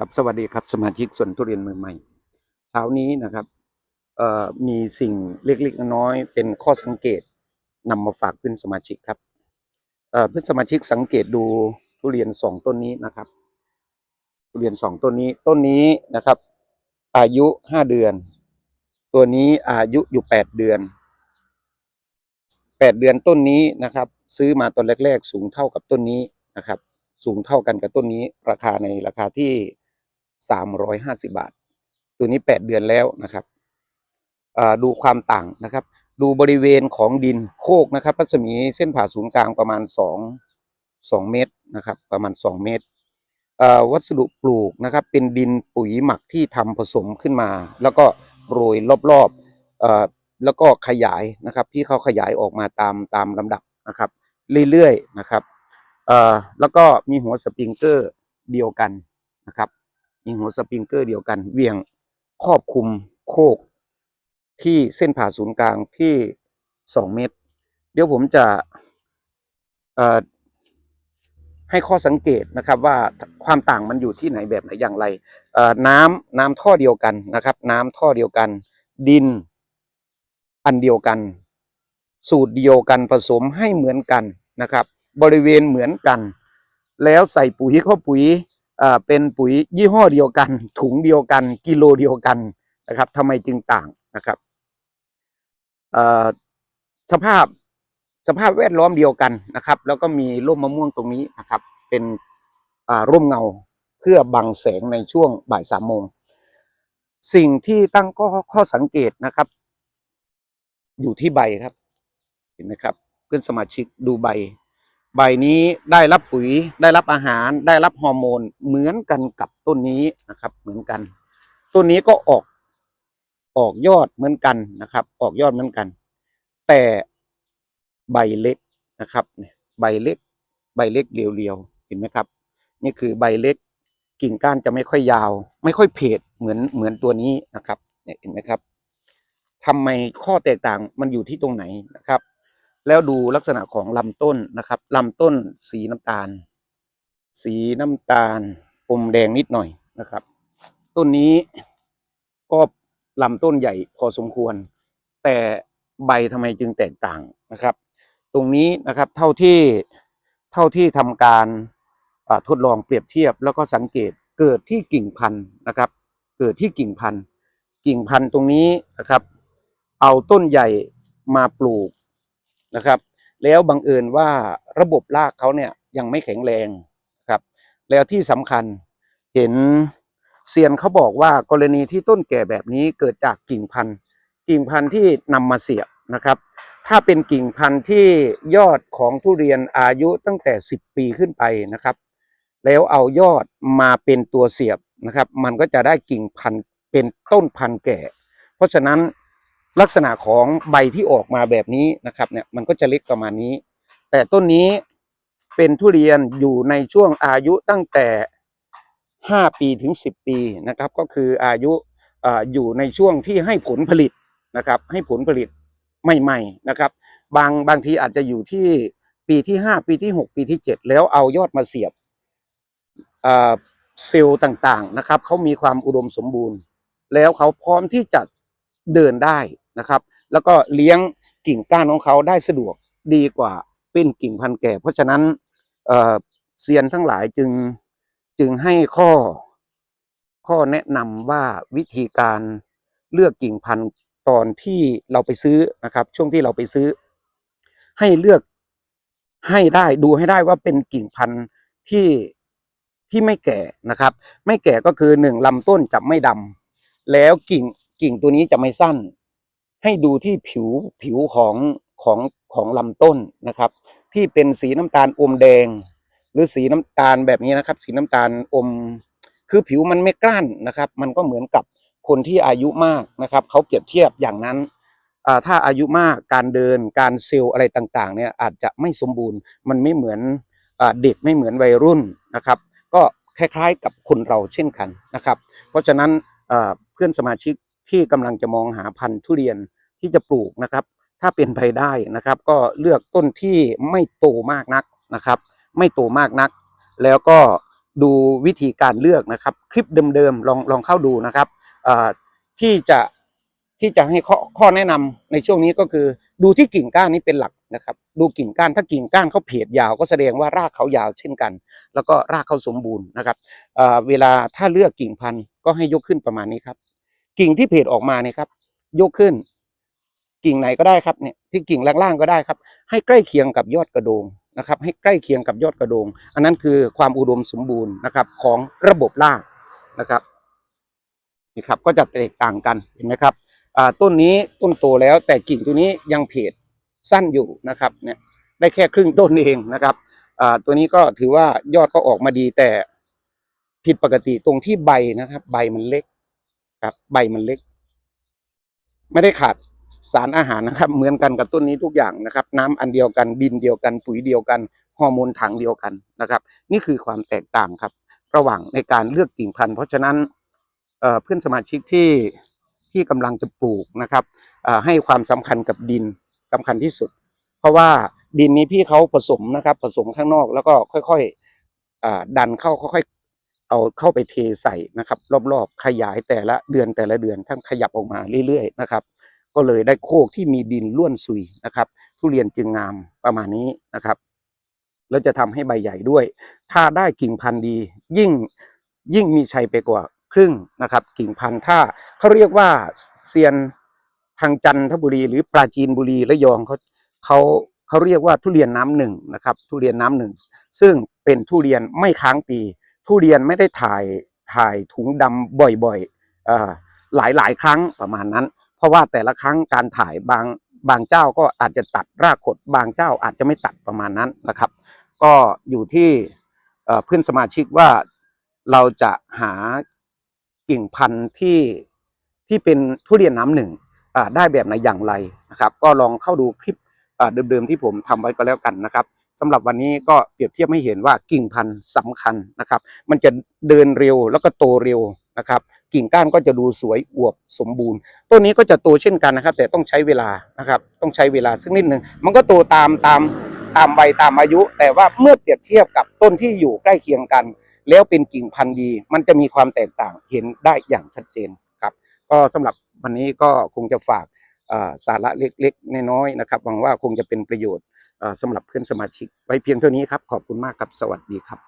ครับสวัสดีครับสมาชิกส่วนทุเรียนมือใหม่เช้านี้นะครับมีสิ่งเล็กๆน้อยๆเป็นข้อสังเกตนำมาฝากเพื่อนสมาชิกครับเอ่อเพื่อนสมาชิกสังเกตดูทุเรียนสองต้นนี้นะครับ ทุเรียนสองต้นนี้ต้นนี้นะครับ อายุห้าเดือน ตัวนี้อายุอยู่แปดเดือนแปดเดือนต้นนี้นะครับ ซื้อมาตอนแรก ๆ สูงเท่ากับต้นนี้นะครับ สูงเท่ากันกับต้นนี้ ราคาในราคาที่ สามร้อยห้าสิบาท ตัวนี้แปดเดือนแล้วนะครับดูความต่างนะครับ ดูบริเวณของดินโคกนะครับรัศมีเส้นผ่าศูนย์กลางประมาณสองสองเมตรนะครับ ประมาณสองเมตรวัสดุปลูกนะครับ เป็นดินปุ๋ยหมักที่ทำผสมขึ้นมา แล้วก็โรยรอบๆอ่อแล้วก็ขยายนะครับที่เขาขยายออกมาตามตามลำดับนะครับ เรื่อยๆนะครับแล้วก็มีหัวสปริงเกอร์เดียวกันนะครับ มีหัวสปริงเกอร์เดียวกันเวียงครอบคุมโคกที่เส้นผ่าศูนย์กลางที่สองเมตร เดี๋ยวผมจะให้ข้อสังเกตนะครับว่าความต่างมันอยู่ที่ไหนแบบไหนอย่างไรเอ่อน้ำน้ำท่อเดียวกันนะครับ น้ำท่อเดียวกัน ดินอันเดียวกัน สูตรเดียวกันผสมให้เหมือนกันนะครับ บริเวณเหมือนกัน แล้วใส่ปุ๋ยเข้าปุ๋ย เป็นปุ๋ยยี่ห้อเดียวกัน ถุงเดียวกัน กิโลเดียวกันนะครับทำไมจึงต่างนะครับอ่อสภาพสภาพแวดล้อมเดียวกันนะครับ แล้วก็มีร่มมะม่วงตรงนี้นะครับ เป็นอ่าร่มเงาเพื่อบังแสงในช่วงบ่ายสามโมงสิ่งที่ตั้งข้อข้อสังเกตนะครับ อยู่ที่ใบครับ เห็นไหมครับ เพื่อนสมาชิกดูใบ ใบนี้ได้รับปุ๋ยได้รับอาหารได้รับฮอร์โมนเหมือนกันกับต้นนี้นะครับ เหมือนกัน ต้นนี้ก็ออกออกยอดเหมือนกันนะครับ ออกยอดเหมือนกัน แต่ใบเล็กนะครับใบเล็ก ใบเล็กเรียวๆเห็นไหมครับ นี่คือใบเล็กกิ่งก้านจะไม่ค่อยยาว ไม่ค่อยเพดเหมือนเหมือนตัวนี้นะครับเนี่ยเห็นไหมครับทำไมข้อแตกต่างมันอยู่ที่ตรงไหนนะครับ แล้วดูลักษณะของลำต้นนะครับลำต้นสีน้ำตาล สีน้ำตาลอมแดงนิดหน่อยนะครับ ต้นนี้ก็ลำต้นใหญ่พอสมควร แต่ใบทำไมจึงแตกต่างนะครับ ตรงนี้นะครับเท่าที่เท่าที่ทำการทดลองเปรียบเทียบแล้วก็สังเกตเกิดที่กิ่งพันธุ์นะครับ เกิดที่กิ่งพันธุ์กิ่งพันธุ์ตรงนี้นะครับ เอาต้นใหญ่มาปลูก นะครับ แล้วบังเอิญว่าระบบรากเขาเนี่ยยังไม่แข็งแรงครับ แล้วที่สำคัญเห็นเซียนเขาบอกว่ากรณีที่ต้นแก่แบบนี้เกิดจากกิ่งพันธุ์ กิ่งพันธุ์ที่นำมาเสียบนะครับ ถ้าเป็นกิ่งพันธุ์ที่ยอดของทุเรียนอายุตั้งแต่ 10 ปีขึ้นไปนะครับ แล้วเอายอดมาเป็นตัวเสียบนะครับ มันก็จะได้กิ่งพันธุ์เป็นต้นพันธุ์แก่ เพราะฉะนั้น ลักษณะของใบที่ออกมาแบบนี้นะครับเนี่ยมันก็จะเล็กประมาณนี้ แต่ต้นนี้เป็นทุเรียนอยู่ในช่วงอายุตั้งแต่5ปีถึง10ปีนะครับ ก็คืออายุออยู่ในช่วงที่ให้ผลผลิตนะครับ ให้ผลผลิตใหม่ๆนะครับ บางบางทีอาจจะอยู่ที่ปีที่5ปีที่6ปีที่7แล้วเอายอดมาเสียบเซลล์ต่างๆนะครับเขามีความอุดมสมบูรณ์ แล้วเขาพร้อมที่จะเดินได้ นะครับ แล้วก็เลี้ยงกิ่งก้านของเขาได้สะดวกดีกว่าเป็นกิ่งพันธุ์แก่ เพราะฉะนั้นเอ่อเซียนทั้งหลายจึงจึงให้ข้อข้อแนะนำว่าวิธีการเลือกกิ่งพันธุ์ตอนที่เราไปซื้อนะครับ ช่วงที่เราไปซื้อ ให้เลือกให้ได้ดูให้ได้ว่าเป็นกิ่งพันธุ์ที่ที่ไม่แก่นะครับ ไม่แก่ก็คือหนึ่งลำต้นจะไม่ดำแล้วกิ่งกิ่งตัวนี้จะไม่สั้น ให้ดูที่ผิวผิวของของของลำต้นนะครับ ที่เป็นสีน้ำตาลอมแดง หรือสีน้ำตาลแบบนี้นะครับ สีน้ำตาลอม คือผิวมันไม่กล้านนะครับ มันก็เหมือนกับคนที่อายุมากนะครับเขาเปรียบเทียบอย่างนั้นถ้าอายุมากการเดินการเซลล์อะไรต่างๆเนี่ยอาจจะไม่สมบูรณ์มันไม่เหมือนอเด็กไม่เหมือนวัยรุ่นนะครับ ก็คล้ายๆกับคนเราเช่นกันนะครับ เพราะฉะนั้นเพื่อนสมาชิก ที่กำลังจะมองหาพันธุ์ทุเรียนที่จะปลูกนะครับ ถ้าเป็นไปได้นะครับ ก็เลือกต้นที่ไม่โตมากนักนะครับ ไม่โตมากนัก แล้วก็ดูวิธีการเลือกนะครับ คลิปเดิมๆลองลองเข้าดูนะครับที่จะที่จะให้ข้อข้อแนะนำในช่วงนี้ก็คือ ดูที่กิ่งก้านนี้เป็นหลักนะครับ ดูกิ่งก้านถ้ากิ่งก้านเขาเพจยาวก็แสดงว่ารากเขายาวเช่นกัน แล้วก็รากเขาสมบูรณ์นะครับเเวลาถ้าเลือกกิ่งพันธุ์ก็ให้ยกขึ้นประมาณนี้ครับ กิ่งที่เพจออกมาเนี่ยครับ ยกขึ้น กิ่งไหนก็ได้ครับเนี่ยที่กิ่งล่างๆก็ได้ครับ ให้ใกล้เคียงกับยอดกระโดงนะครับ ให้ใกล้เคียงกับยอดกระโดง อันนั้นคือความอุดมสมบูรณ์นะครับ ของระบบรากนะครับนี่ครับก็จะแตกต่างกันเห็นไหมครับต้นนี้ต้นโตแล้วแต่กิ่งตัวนี้ยังเพจสั้นอยู่นะครับเนี่ยได้แค่ครึ่งต้นเองนะครับตัวนี้ก็ถือว่ายอดก็ออกมาดีแต่ผิดปกติตรงที่ใบนะครับ ใบมันเล็ก ครับ ใบมันเล็ก ไม่ได้ขาดสารอาหารนะครับ เหมือนกันกับต้นนี้ทุกอย่างนะครับ น้ำอันเดียวกันดินเดียวกัน ปุ๋ยเดียวกันฮอร์โมนถังเดียวกันนะครับ นี่คือความแตกต่างครับ ระหว่างในการเลือกกิ่งพันธุ์เพราะฉะนั้นเเพื่อนสมาชิกที่ที่กำลังจะปลูกนะครับให้ความสำคัญกับดินสำคัญที่สุด เพราะว่าดินนี้พี่เขาผสมนะครับ ผสมข้างนอกแล้วก็ค่อยๆดันเข้าค่อยๆ เอาเข้าไปเทใส่นะครับ รอบๆ ขยายแต่ละเดือนแต่ละเดือนท่านขยับออกมาเรื่อยๆนะครับ ก็เลยได้โคกที่มีดินล้วนซุยนะครับ ทุเรียนจึงงามประมาณนี้นะครับแล้วจะทำให้ใบใหญ่ด้วย ถ้าได้กิ่งพันธุ์ดี ยิ่งยิ่งมีชัยไปกว่าครึ่งนะครับ กิ่งพันธุ์ถ้าเขาเรียกว่าเซียนทางจันทบุรี หรือปราจีนบุรีระยองเขาเขาเขาเรียกว่าทุเรียนน้ำหนึ่งนะครับ ทุเรียนน้ำหนึ่งซึ่งเป็นทุเรียนไม่ค้างปี ทุเรียนไม่ได้ถ่ายถ่ายถุงดำบ่อยๆหลายหลายครั้งประมาณนั้น เพราะว่าแต่ละครั้งการถ่ายบางบางเจ้าก็อาจจะตัดรากขดบางเจ้าอาจจะไม่ตัดประมาณนั้นนะครับ ก็อยู่ที่เพื่อนสมาชิกว่าเราจะหากิ่งพันธุ์ที่ที่เป็นทุเรียนน้ำหนึ่งได้แบบไหนอย่างไรนะครับ ก็ลองเข้าดูคลิปเดิมๆที่ผมทำไว้ก็แล้วกันนะครับ สำหรับวันนี้ก็เปรียบเทียบให้เห็นว่ากิ่งพันธุ์สำคัญนะครับ มันจะเดินเร็วแล้วก็โตเร็วนะครับ กิ่งก้านก็จะดูสวยอวบสมบูรณ์ต้นนี้ก็จะโตเช่นกันนะครับ แต่ต้องใช้เวลานะครับ ต้องใช้เวลาสักนิดหนึ่งมันก็โตตามตามตามวัยตามอายุ แต่ว่าเมื่อเปรียบเทียบกับต้นที่อยู่ใกล้เคียงกัน แล้วเป็นกิ่งพันธุ์ดี มันจะมีความแตกต่างเห็นได้อย่างชัดเจนครับ ก็สำหรับวันนี้ก็คงจะฝาก สาระเล็กๆน้อยๆนะครับหวังว่าคงจะเป็นประโยชน์สำหรับเพื่อนสมาชิกไว้เพียงเท่านี้ครับ ขอบคุณมากครับ สวัสดีครับ